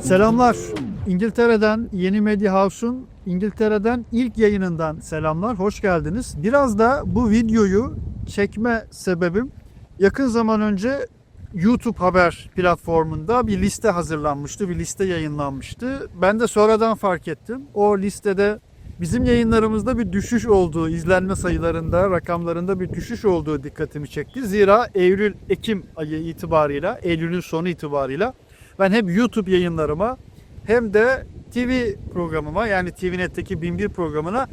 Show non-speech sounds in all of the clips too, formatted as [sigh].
Selamlar. İngiltere'den Yeni Media House'un İngiltere'den ilk yayınından selamlar. Hoş geldiniz. Biraz da bu videoyu çekme sebebim yakın zaman önce YouTube haber platformunda bir liste hazırlanmıştı. Bir liste yayınlanmıştı. Ben de sonradan fark ettim. O listede bizim yayınlarımızda bir düşüş olduğu, izlenme sayılarında, rakamlarında bir düşüş olduğu dikkatimi çekti. Zira Eylül-Ekim ayı itibarıyla, Eylül'ün sonu itibarıyla ben hem YouTube yayınlarıma hem de TV programıma yani TVNet'teki 1001 programına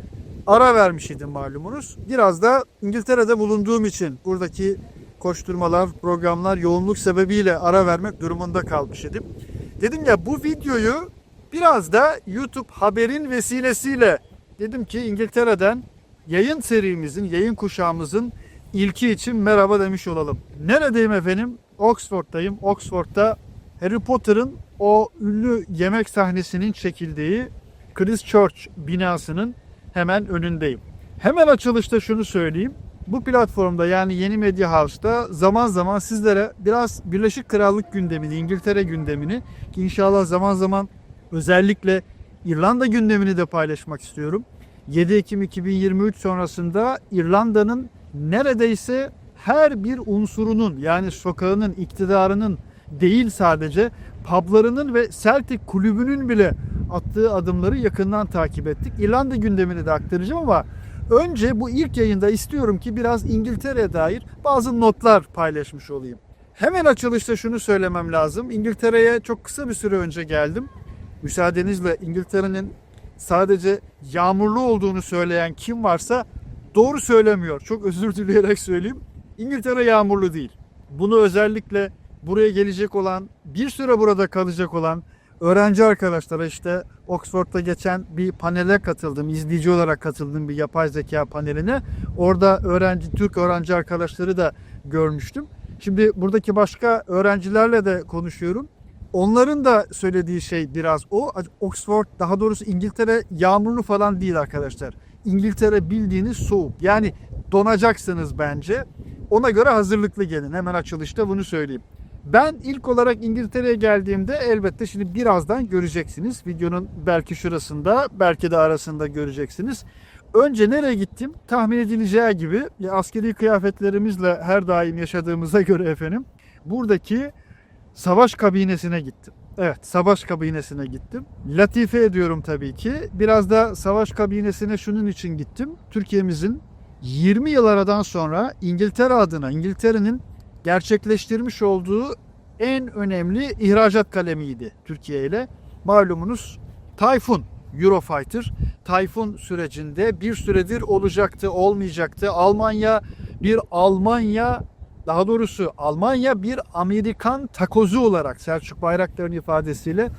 ara vermiş idim malumunuz. Biraz da İngiltere'de bulunduğum için buradaki koşturmalar, programlar yoğunluk sebebiyle ara vermek durumunda kalmış idim. Dedim ya bu videoyu biraz da YouTube haberin vesilesiyle dedim ki İngiltere'den yayın serimizin, yayın kuşağımızın ilki için merhaba demiş olalım. Neredeyim efendim? Oxford'dayım. Oxford'da Harry Potter'ın o ünlü yemek sahnesinin çekildiği Christchurch binasının hemen önündeyim. Hemen açılışta şunu söyleyeyim. Bu platformda yani Yeni Media House'da zaman zaman sizlere biraz Birleşik Krallık gündemini, İngiltere gündemini inşallah zaman zaman özellikle İrlanda gündemini de paylaşmak istiyorum. 7 Ekim 2023 sonrasında İrlanda'nın neredeyse her bir unsurunun yani sokağının, iktidarının değil sadece publarının ve Celtic kulübünün bile attığı adımları yakından takip ettik. İrlanda gündemini de aktaracağım ama önce bu ilk yayında istiyorum ki biraz İngiltere'ye dair bazı notlar paylaşmış olayım. Hemen açılışta şunu söylemem lazım. İngiltere'ye çok kısa bir süre önce geldim. Müsaadenizle İngiltere'nin sadece yağmurlu olduğunu söyleyen kim varsa doğru söylemiyor. Çok özür dileyerek söyleyeyim. İngiltere yağmurlu değil. Bunu özellikle buraya gelecek olan, bir süre burada kalacak olan öğrenci arkadaşlara işte Oxford'da geçen bir panele katıldım. izleyici olarak katıldım bir yapay zeka paneline. Orada öğrenci, Türk öğrenci arkadaşları da görmüştüm. Şimdi buradaki başka öğrencilerle de konuşuyorum. Onların da söylediği şey biraz o. Oxford daha doğrusu İngiltere yağmurlu falan değil arkadaşlar. İngiltere bildiğiniz soğuk. Yani donacaksınız bence. Ona göre hazırlıklı gelin. Hemen açılışta bunu söyleyeyim. Ben ilk olarak İngiltere'ye geldiğimde elbette şimdi birazdan göreceksiniz. Videonun belki şurasında, belki de arasında göreceksiniz. Önce nereye gittim? Tahmin edileceği gibi ya askeri kıyafetlerimizle her daim yaşadığımıza göre efendim buradaki savaş kabinesine gittim. Evet, savaş kabinesine gittim. Latife ediyorum tabii ki. Biraz da savaş kabinesine şunun için gittim. Türkiye'mizin 20 yıl aradan sonra İngiltere adına, İngiltere'nin gerçekleştirmiş olduğu en önemli ihracat kalemiydi Türkiye ile. Malumunuz Tayfun Eurofighter Tayfun sürecinde bir süredir olacaktı, olmayacaktı. Almanya bir Almanya daha doğrusu Almanya bir Amerikan takozu olarak Selçuk Bayraktar'ın ifadesiyle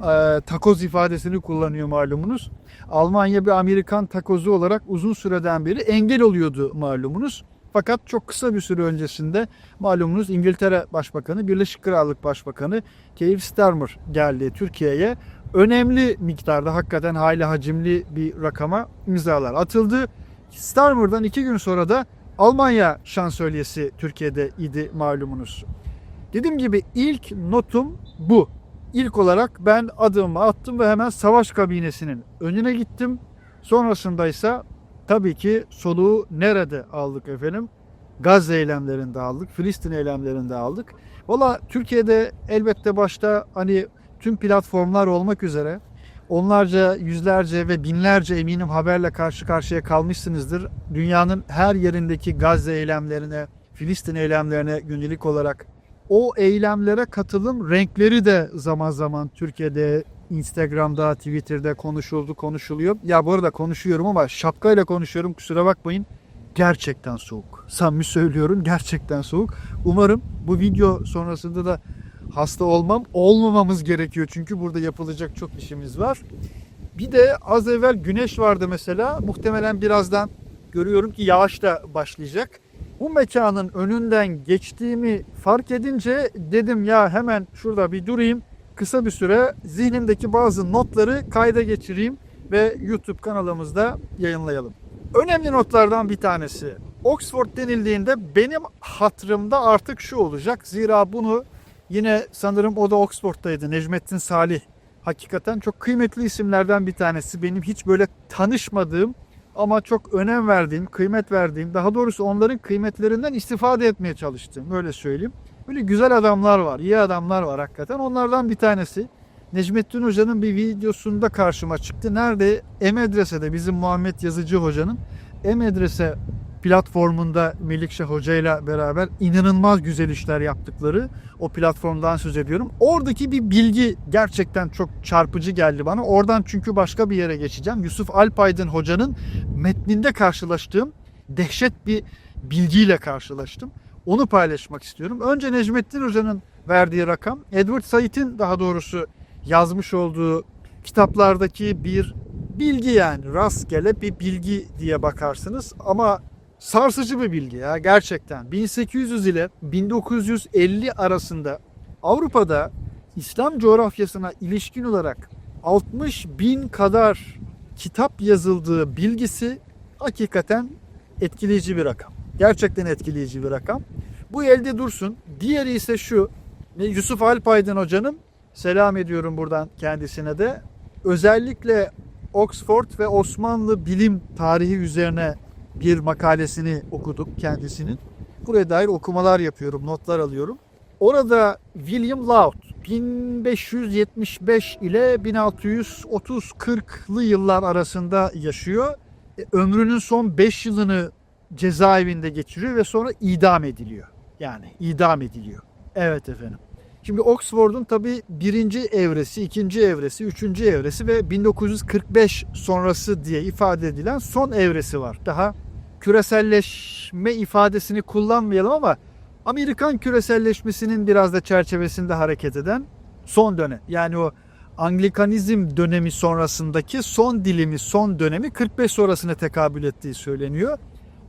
e, takoz ifadesini kullanıyor malumunuz. Almanya bir Amerikan takozu olarak uzun süreden beri engel oluyordu malumunuz. Fakat çok kısa bir süre öncesinde malumunuz İngiltere Başbakanı, Birleşik Krallık Başbakanı Keir Starmer geldi Türkiye'ye. Önemli miktarda hakikaten hayli hacimli bir rakama imzalar atıldı. Starmer'dan iki gün sonra da Almanya şansölyesi Türkiye'de idi malumunuz. Dediğim gibi ilk notum bu. İlk olarak ben adımımı attım ve hemen savaş kabinesinin önüne gittim. Sonrasında ise tabii ki soluğu nerede aldık efendim? Gazze eylemlerinde aldık, Filistin eylemlerinde aldık. Valla Türkiye'de elbette başta hani tüm platformlar olmak üzere onlarca, yüzlerce ve binlerce eminim haberle karşı karşıya kalmışsınızdır. Dünyanın her yerindeki Gazze eylemlerine, Filistin eylemlerine günlük olarak o eylemlere katılım renkleri de zaman zaman Türkiye'de Instagram'da, Twitter'da konuşuldu, konuşuluyor. Ya bu arada konuşuyorum ama şapkayla konuşuyorum kusura bakmayın. Gerçekten soğuk. Samimi söylüyorum gerçekten soğuk. Umarım bu video sonrasında da hasta olmam, olmamamız gerekiyor. Çünkü burada yapılacak çok işimiz var. Bir de az evvel güneş vardı mesela. Muhtemelen birazdan görüyorum ki yağış da başlayacak. Bu mekanın önünden geçtiğimi fark edince dedim ya hemen şurada bir durayım. Kısa bir süre zihnimdeki bazı notları kayda geçireyim ve YouTube kanalımızda yayınlayalım. önemli notlardan bir tanesi. Oxford denildiğinde benim hatırımda artık şu olacak. Zira bunu yine sanırım o da Oxford'daydı. Necmettin Salih. Hakikaten çok kıymetli isimlerden bir tanesi. Benim hiç böyle tanışmadığım ama çok önem verdiğim, kıymet verdiğim, daha doğrusu onların kıymetlerinden istifade etmeye çalıştım. Öyle söyleyeyim. Böyle güzel adamlar var, iyi adamlar var hakikaten. Onlardan bir tanesi. Necmettin Hoca'nın bir videosunda karşıma çıktı. Nerede? E-Medrese'de bizim Muhammed Yazıcı Hoca'nın E-Medrese platformunda Melikşah Hoca ile beraber inanılmaz güzel işler yaptıkları o platformdan söz ediyorum. Oradaki bir bilgi gerçekten çok çarpıcı geldi bana. Oradan çünkü başka bir yere geçeceğim. Yusuf Alpaydın Hoca'nın metninde karşılaştığım dehşet bir bilgiyle karşılaştım. Onu paylaşmak istiyorum. Önce Necmettin Hoca'nın verdiği rakam, Edward Said'in daha doğrusu yazmış olduğu kitaplardaki bir bilgi yani rastgele bir bilgi diye bakarsınız ama sarsıcı bir bilgi ya gerçekten. 1800 ile 1950 arasında Avrupa'da İslam coğrafyasına ilişkin olarak 60 bin kadar kitap yazıldığı bilgisi hakikaten etkileyici bir rakam. Gerçekten etkileyici bir rakam. Bu elde dursun. Diğeri ise şu. Yusuf Alpaydın hocanın selam ediyorum buradan kendisine de. Özellikle Oxford ve Osmanlı bilim tarihi üzerine bir makalesini okuduk kendisinin. Buraya dair okumalar yapıyorum, notlar alıyorum. Orada William Laud 1575 ile 1630-40'lı yıllar arasında yaşıyor. E, ömrünün son 5 yılını cezaevinde geçiriyor ve sonra idam ediliyor. Yani idam ediliyor. Evet efendim. Şimdi Oxford'un tabi birinci evresi, ikinci evresi, üçüncü evresi ve 1945 sonrası diye ifade edilen son evresi var. Daha küreselleşme ifadesini kullanmayalım ama Amerikan küreselleşmesinin biraz da çerçevesinde hareket eden son dönem. Yani o Anglikanizm dönemi sonrasındaki son dilimi, son dönemi 45 sonrasına tekabül ettiği söyleniyor.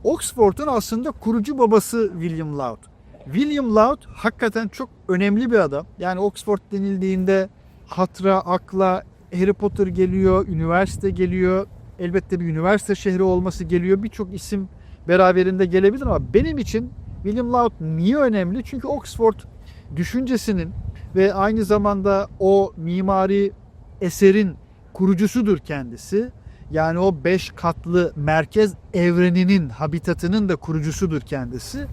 Oxford'un aslında kurucu babası William Laud. William Laud hakikaten çok önemli bir adam. Yani Oxford denildiğinde hatıra, akla Harry Potter geliyor, üniversite geliyor. Elbette bir üniversite şehri olması geliyor. Birçok isim beraberinde gelebilir ama benim için William Laud niye önemli? Çünkü Oxford düşüncesinin ve aynı zamanda o mimari eserin kurucusudur kendisi. Yani o beş katlı merkez evreninin, habitatının da kurucusudur kendisi.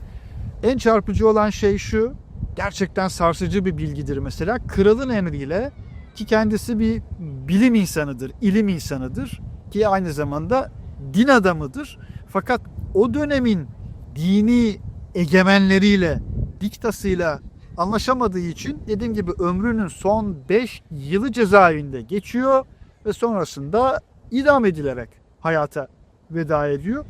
En çarpıcı olan şey şu, gerçekten sarsıcı bir bilgidir mesela. Kralın emriyle ki kendisi bir bilim insanıdır, ilim insanıdır ki aynı zamanda din adamıdır. Fakat o dönemin dini egemenleriyle, diktasıyla anlaşamadığı için dediğim gibi ömrünün son 5 yılı cezaevinde geçiyor ve sonrasında idam edilerek hayata veda ediyor.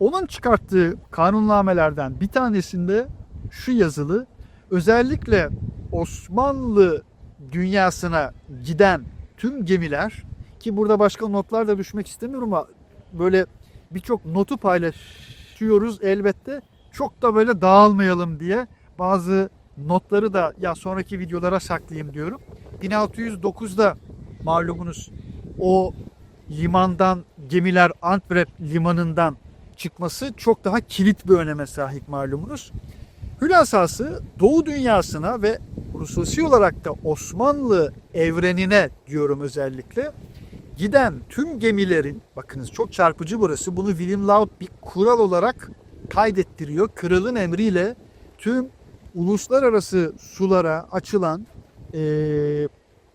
Onun çıkarttığı kanunnamelerden bir tanesinde şu yazılı özellikle Osmanlı dünyasına giden tüm gemiler ki burada başka notlar da düşmek istemiyorum ama böyle birçok notu paylaşıyoruz elbette. Çok da böyle dağılmayalım diye bazı notları da ya sonraki videolara saklayayım diyorum. 1609'da malumunuz o limandan gemiler Antwerp limanından çıkması çok daha kilit bir öneme sahip malumunuz. Hülasası Doğu dünyasına ve hususi olarak da Osmanlı evrenine diyorum özellikle giden tüm gemilerin bakınız çok çarpıcı burası bunu William Laud bir kural olarak kaydettiriyor. Kralın emriyle tüm uluslararası sulara açılan e,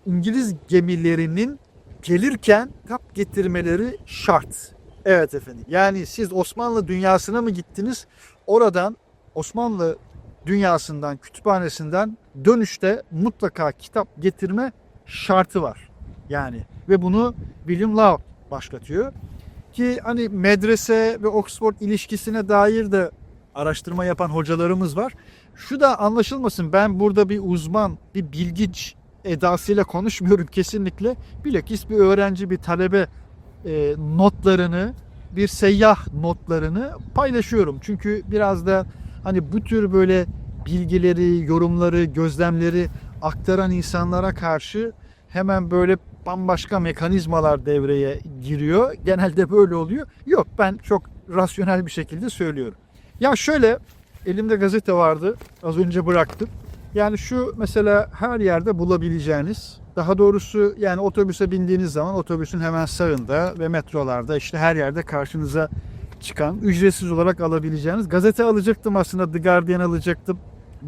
İngiliz gemilerinin gelirken kap getirmeleri şart. Evet efendim. Yani siz Osmanlı dünyasına mı gittiniz? Oradan Osmanlı dünyasından, kütüphanesinden dönüşte mutlaka kitap getirme şartı var. Yani ve bunu William Laud başlatıyor. Ki hani medrese ve Oxford ilişkisine dair de araştırma yapan hocalarımız var. Şu da anlaşılmasın ben burada bir uzman, bir bilgiç edasıyla konuşmuyorum [laughs] kesinlikle. Bilakis bir öğrenci, bir talebe e, notlarını, bir seyyah notlarını paylaşıyorum. Çünkü biraz da hani bu tür böyle bilgileri, yorumları, gözlemleri aktaran insanlara karşı hemen böyle bambaşka mekanizmalar devreye giriyor. Genelde böyle oluyor. Yok ben çok rasyonel bir şekilde söylüyorum. Ya şöyle elimde gazete vardı. Az önce bıraktım. Yani şu mesela her yerde bulabileceğiniz daha doğrusu yani otobüse bindiğiniz zaman otobüsün hemen sağında ve metrolarda işte her yerde karşınıza çıkan ücretsiz olarak alabileceğiniz gazete alacaktım aslında The Guardian alacaktım.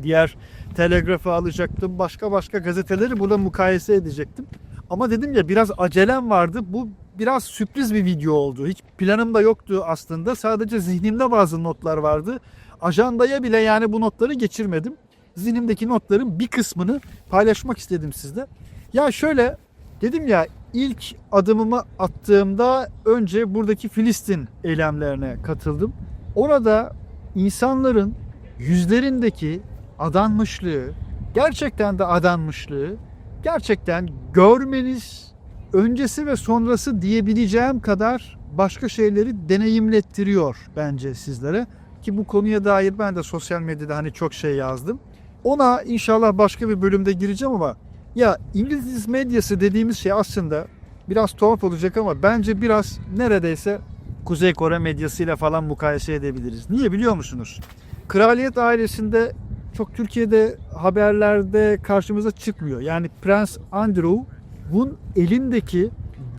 Diğer Telegraph'ı alacaktım. Başka başka gazeteleri burada mukayese edecektim. Ama dedim ya biraz acelem vardı. Bu biraz sürpriz bir video oldu. Hiç planım da yoktu aslında. Sadece zihnimde bazı notlar vardı. Ajandaya bile yani bu notları geçirmedim. Zihnimdeki notların bir kısmını paylaşmak istedim sizle. Ya şöyle dedim ya ilk adımımı attığımda önce buradaki Filistin eylemlerine katıldım. Orada insanların yüzlerindeki adanmışlığı, gerçekten de adanmışlığı, gerçekten görmeniz öncesi ve sonrası diyebileceğim kadar başka şeyleri deneyimlettiriyor bence sizlere. Ki bu konuya dair ben de sosyal medyada hani çok şey yazdım. Ona inşallah başka bir bölümde gireceğim ama ya İngiliz medyası dediğimiz şey aslında biraz tuhaf olacak ama bence biraz neredeyse Kuzey Kore medyasıyla falan mukayese edebiliriz. Niye biliyor musunuz? Kraliyet ailesinde çok Türkiye'de haberlerde karşımıza çıkmıyor. Yani Prens Andrew'un elindeki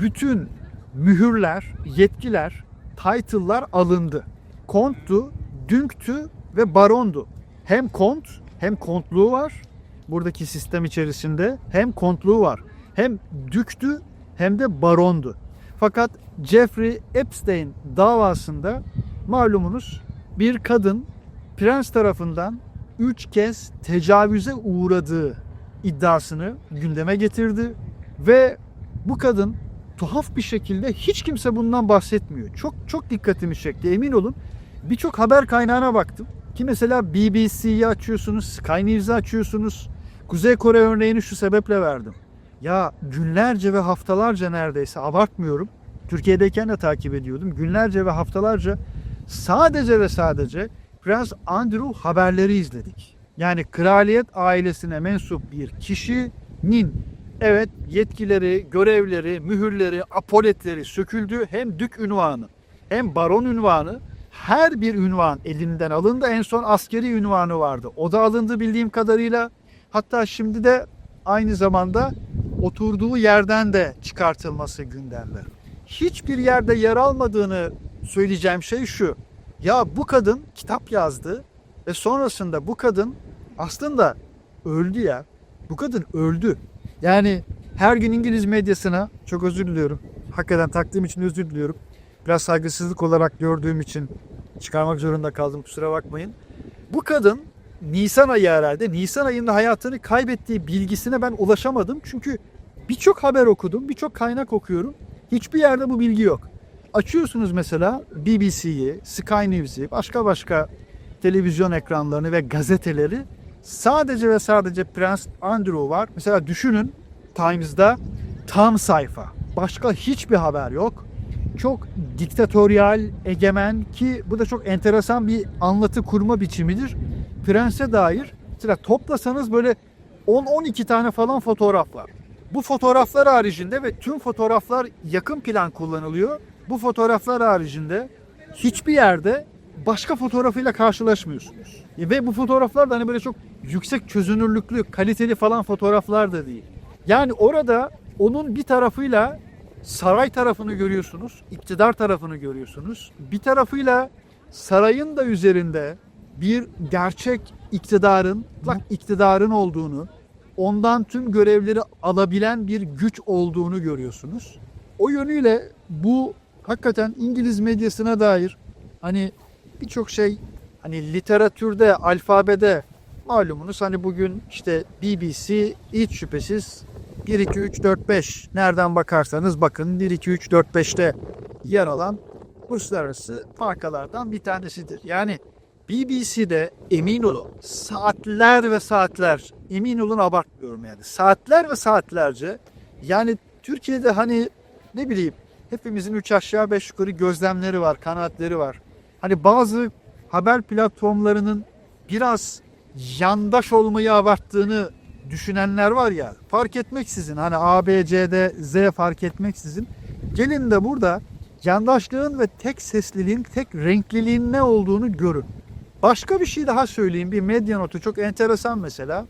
bütün mühürler, yetkiler, title'lar alındı. Konttu, dünktü ve barondu. Hem kont hem kontluğu var buradaki sistem içerisinde. Hem kontluğu var. Hem düktü hem de barondu. Fakat Jeffrey Epstein davasında malumunuz bir kadın prens tarafından 3 kez tecavüze uğradığı iddiasını gündeme getirdi ve bu kadın tuhaf bir şekilde hiç kimse bundan bahsetmiyor. Çok çok dikkatimi çekti. Emin olun birçok haber kaynağına baktım. Ki mesela BBC'yi açıyorsunuz, Sky News'ı açıyorsunuz. Kuzey Kore örneğini şu sebeple verdim. Ya günlerce ve haftalarca neredeyse abartmıyorum. Türkiye'deyken de takip ediyordum. Günlerce ve haftalarca sadece ve sadece Prens Andrew haberleri izledik. Yani kraliyet ailesine mensup bir kişinin evet yetkileri, görevleri, mühürleri, apoletleri söküldü. Hem dük ünvanı hem baron ünvanı her bir ünvan elinden alındı. En son askeri ünvanı vardı. O da alındı bildiğim kadarıyla. Hatta şimdi de aynı zamanda oturduğu yerden de çıkartılması gündemde. Hiçbir yerde yer almadığını söyleyeceğim şey şu. Ya bu kadın kitap yazdı ve sonrasında bu kadın aslında öldü ya. Bu kadın öldü. Yani her gün İngiliz medyasına çok özür diliyorum. Hakikaten taktığım için özür diliyorum. Biraz saygısızlık olarak gördüğüm için çıkarmak zorunda kaldım kusura bakmayın. Bu kadın Nisan ayı herhalde. Nisan ayında hayatını kaybettiği bilgisine ben ulaşamadım. Çünkü birçok haber okudum, birçok kaynak okuyorum. Hiçbir yerde bu bilgi yok. Açıyorsunuz mesela BBC'yi, Sky News'i, başka başka televizyon ekranlarını ve gazeteleri. Sadece ve sadece Prens Andrew var. Mesela düşünün Times'da tam sayfa. Başka hiçbir haber yok. Çok diktatöryal, egemen ki bu da çok enteresan bir anlatı kurma biçimidir. Prens'e dair mesela toplasanız böyle 10-12 tane falan fotoğraf var. Bu fotoğraflar haricinde ve tüm fotoğraflar yakın plan kullanılıyor. Bu fotoğraflar haricinde hiçbir yerde başka fotoğrafıyla karşılaşmıyorsunuz. Ve bu fotoğraflar da hani böyle çok yüksek çözünürlüklü, kaliteli falan fotoğraflar da değil. Yani orada onun bir tarafıyla saray tarafını görüyorsunuz, iktidar tarafını görüyorsunuz. Bir tarafıyla sarayın da üzerinde bir gerçek iktidarın, bak iktidarın olduğunu, ondan tüm görevleri alabilen bir güç olduğunu görüyorsunuz. O yönüyle bu hakikaten İngiliz medyasına dair hani birçok şey hani literatürde, alfabede malumunuz hani bugün işte BBC hiç şüphesiz 1 2 3 4 5 nereden bakarsanız bakın 1 2 3 4 5'te yer alan uluslararası markalardan bir tanesidir. Yani BBC'de emin olun saatler ve saatler emin olun abartmıyorum yani saatler ve saatlerce yani Türkiye'de hani ne bileyim hepimizin 3 aşağı 5 yukarı gözlemleri var, kanaatleri var. Hani bazı haber platformlarının biraz yandaş olmayı abarttığını düşünenler var ya fark etmeksizin hani A, B, C, D, Z fark etmeksizin gelin de burada yandaşlığın ve tek sesliliğin, tek renkliliğin ne olduğunu görün. Başka bir şey daha söyleyeyim. Bir medya notu çok enteresan mesela.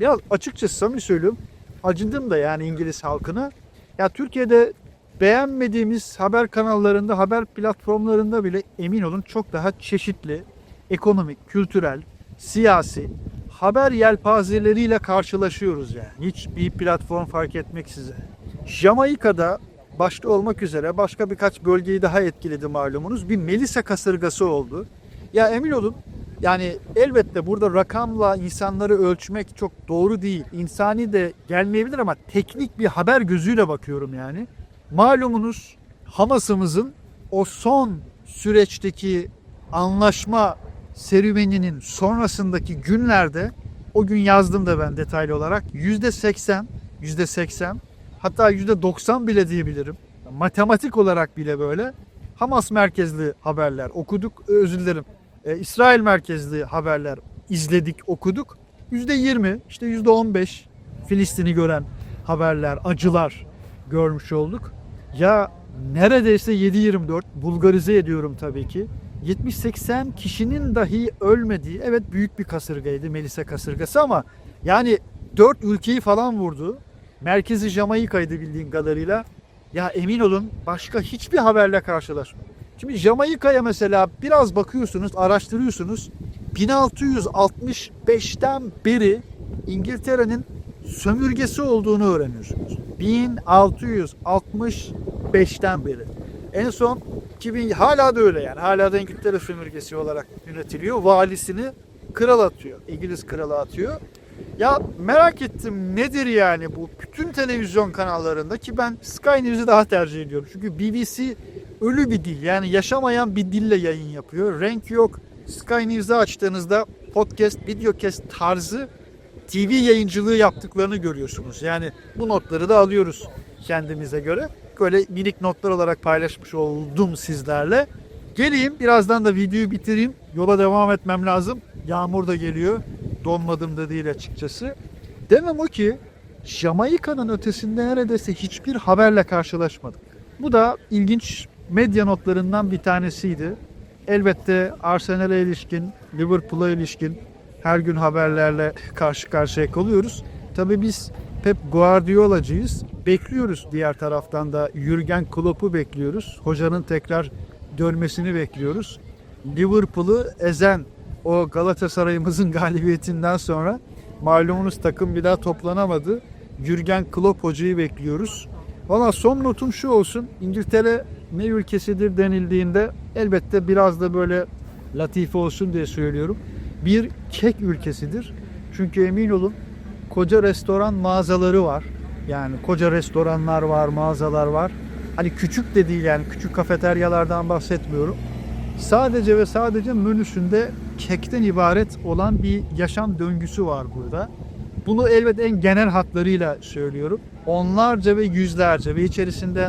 Biraz açıkçası samimi söylüyorum. Acındım da yani İngiliz halkına. Ya Türkiye'de beğenmediğimiz haber kanallarında, haber platformlarında bile emin olun çok daha çeşitli, ekonomik, kültürel, siyasi haber yelpazeleriyle karşılaşıyoruz yani. Hiçbir platform fark etmeksizin. Jamaika'da başta olmak üzere başka birkaç bölgeyi daha etkiledi malumunuz. Bir Melisa kasırgası oldu. Ya emin olun yani elbette burada rakamla insanları ölçmek çok doğru değil. İnsani de gelmeyebilir ama teknik bir haber gözüyle bakıyorum yani. Malumunuz Hamas'ımızın o son süreçteki anlaşma serüveninin sonrasındaki günlerde o gün yazdım da ben detaylı olarak yüzde seksen, yüzde seksen hatta yüzde doksan bile diyebilirim. Matematik olarak bile böyle Hamas merkezli haberler okuduk. Özür dilerim. Ee, İsrail merkezli haberler izledik, okuduk. Yüzde yirmi, işte yüzde on beş Filistin'i gören haberler, acılar görmüş olduk. Ya neredeyse 7-24 bulgarize ediyorum tabii ki. 70-80 kişinin dahi ölmediği evet büyük bir kasırgaydı Melisa kasırgası ama yani 4 ülkeyi falan vurdu. Merkezi Jamaika'ydı bildiğin kadarıyla. Ya emin olun başka hiçbir haberle karşılaşmadım. Şimdi Jamaika'ya mesela biraz bakıyorsunuz, araştırıyorsunuz. 1665'ten beri İngiltere'nin sömürgesi olduğunu öğreniyorsunuz. 1665'ten beri. En son 2000 hala da öyle yani. Hala da İngiltere sömürgesi olarak yönetiliyor. Valisini kral atıyor. İngiliz kralı atıyor. Ya merak ettim nedir yani bu bütün televizyon kanallarında ki ben Sky News'u daha tercih ediyorum. Çünkü BBC ölü bir dil yani yaşamayan bir dille yayın yapıyor. Renk yok. Sky News'u açtığınızda podcast, videocast tarzı TV yayıncılığı yaptıklarını görüyorsunuz. Yani bu notları da alıyoruz kendimize göre. Böyle minik notlar olarak paylaşmış oldum sizlerle. Geleyim birazdan da videoyu bitireyim. Yola devam etmem lazım. Yağmur da geliyor. Donmadım da değil açıkçası. Demem o ki Jamaika'nın ötesinde neredeyse hiçbir haberle karşılaşmadık. Bu da ilginç medya notlarından bir tanesiydi. Elbette Arsenal'e ilişkin, Liverpool'a ilişkin her gün haberlerle karşı karşıya kalıyoruz. Tabii biz Pep Guardiola'cıyız. Bekliyoruz diğer taraftan da Jürgen Klopp'u bekliyoruz. Hocanın tekrar dönmesini bekliyoruz. Liverpool'u ezen o Galatasaray'ımızın [laughs] galibiyetinden sonra malumunuz takım bir daha toplanamadı. Jürgen Klopp hocayı bekliyoruz. Valla son notum şu olsun. İngiltere ne ülkesidir denildiğinde elbette biraz da böyle latife olsun diye söylüyorum. Bir kek ülkesidir. Çünkü emin olun koca restoran mağazaları var. Yani koca restoranlar var, mağazalar var. Hani küçük de değil yani küçük kafeteryalardan bahsetmiyorum. Sadece ve sadece menüsünde kekten ibaret olan bir yaşam döngüsü var burada. Bunu elbet en genel hatlarıyla söylüyorum. Onlarca ve yüzlerce ve içerisinde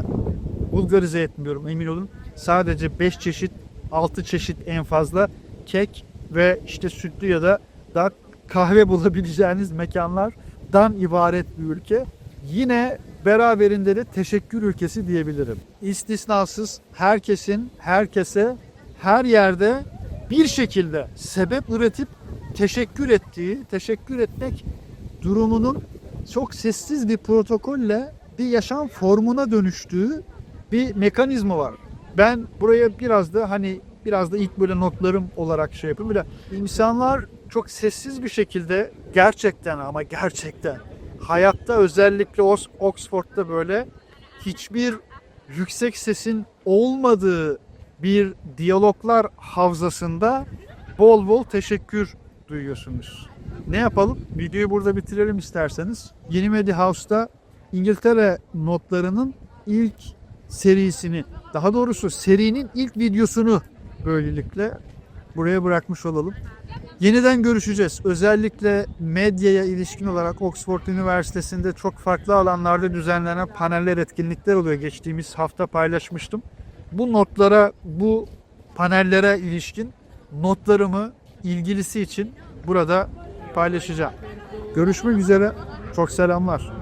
bulgarize etmiyorum emin olun. Sadece 5 çeşit, 6 çeşit en fazla kek ve işte sütlü ya da daha kahve [laughs] bulabileceğiniz mekanlardan ibaret bir ülke. Yine beraberinde de teşekkür ülkesi diyebilirim. İstisnasız herkesin herkese her yerde bir şekilde sebep üretip teşekkür ettiği, teşekkür etmek durumunun çok sessiz bir protokolle bir yaşam formuna dönüştüğü bir mekanizma var. Ben buraya biraz da hani biraz da ilk böyle notlarım olarak şey yapayım. Böyle insanlar çok sessiz bir şekilde gerçekten ama gerçekten hayatta özellikle Oxford'da böyle hiçbir yüksek sesin olmadığı bir diyaloglar havzasında bol bol teşekkür duyuyorsunuz. Ne yapalım? Videoyu burada bitirelim isterseniz. Yeni Media House'da İngiltere notlarının ilk serisini, daha doğrusu serinin ilk videosunu böylelikle buraya bırakmış olalım. Yeniden görüşeceğiz. Özellikle medyaya ilişkin olarak Oxford Üniversitesi'nde çok farklı alanlarda düzenlenen paneller, etkinlikler oluyor. Geçtiğimiz hafta paylaşmıştım. Bu notlara, bu panellere ilişkin notlarımı ilgilisi için burada paylaşacağım. Görüşmek üzere. Çok selamlar.